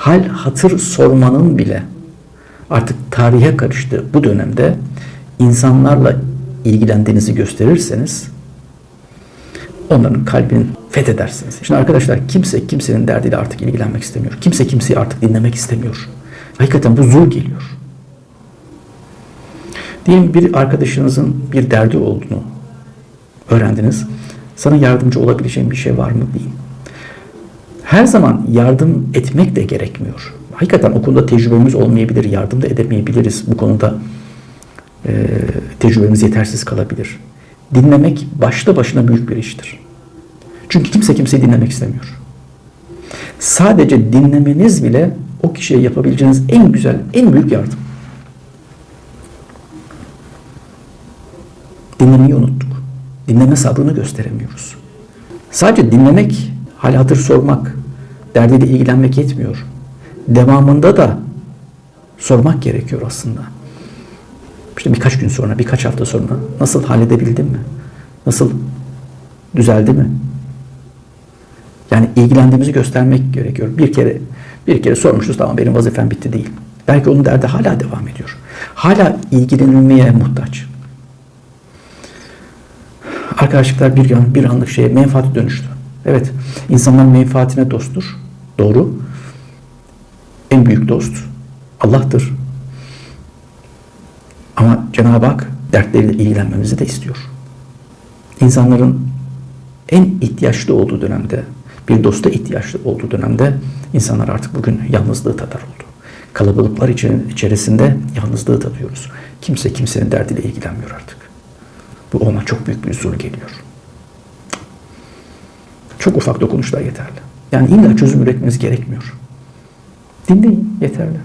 hal hatır sormanın bile artık tarihe karıştığı bu dönemde insanlarla ilgilendiğinizi gösterirseniz onların kalbini fethedersiniz. Şimdi arkadaşlar kimse kimsenin derdiyle artık ilgilenmek istemiyor. Kimse kimseyi artık dinlemek istemiyor. Hakikaten bu zul geliyor. Diyelim bir arkadaşınızın bir derdi olduğunu öğrendiniz. Sana yardımcı olabileceğim bir şey var mı deyin. Her zaman yardım etmek de gerekmiyor. Hakikaten o tecrübemiz olmayabilir, yardım da edemeyebiliriz. Bu konuda e, tecrübemiz yetersiz kalabilir. Dinlemek başta başına büyük bir iştir. Çünkü kimse kimseyi dinlemek istemiyor. Sadece dinlemeniz bile o kişiye yapabileceğiniz en güzel, en büyük yardım. Dinlemeyi unuttuk. Dinleme sabrını gösteremiyoruz. Sadece dinlemek, hal hatır sormak, derdiyle ilgilenmek yetmiyor. Devamında da sormak gerekiyor aslında. İşte birkaç gün sonra, birkaç hafta sonra nasıl halledebildin mi? Nasıl düzeldi mi? Yani ilgilendiğimizi göstermek gerekiyor. Bir kere bir kere sormuşuz tamam benim vazifem bitti değil. Belki onun derdi hala devam ediyor. Hala ilgilenilmeye muhtaç. Arkadaşlıklar bir an, bir anlık şeye menfaati dönüştü. Evet, insanlar menfaatine dosttur. Doğru. En büyük dost Allah'tır. Ama Cenab-ı Hak dertleriyle ilgilenmemizi de istiyor. İnsanların en ihtiyaçlı olduğu dönemde, bir dosta ihtiyaçlı olduğu dönemde insanlar artık bugün yalnızlığı tadar oldu. Kalabalıklar içerisinde yalnızlığı tadıyoruz. Kimse kimsenin derdiyle ilgilenmiyor artık. Bu ona çok büyük bir zul geliyor. Çok ufak dokunuşlar yeterli. Yani illa çözüm üretmeniz gerekmiyor. Dinleyin yeterli.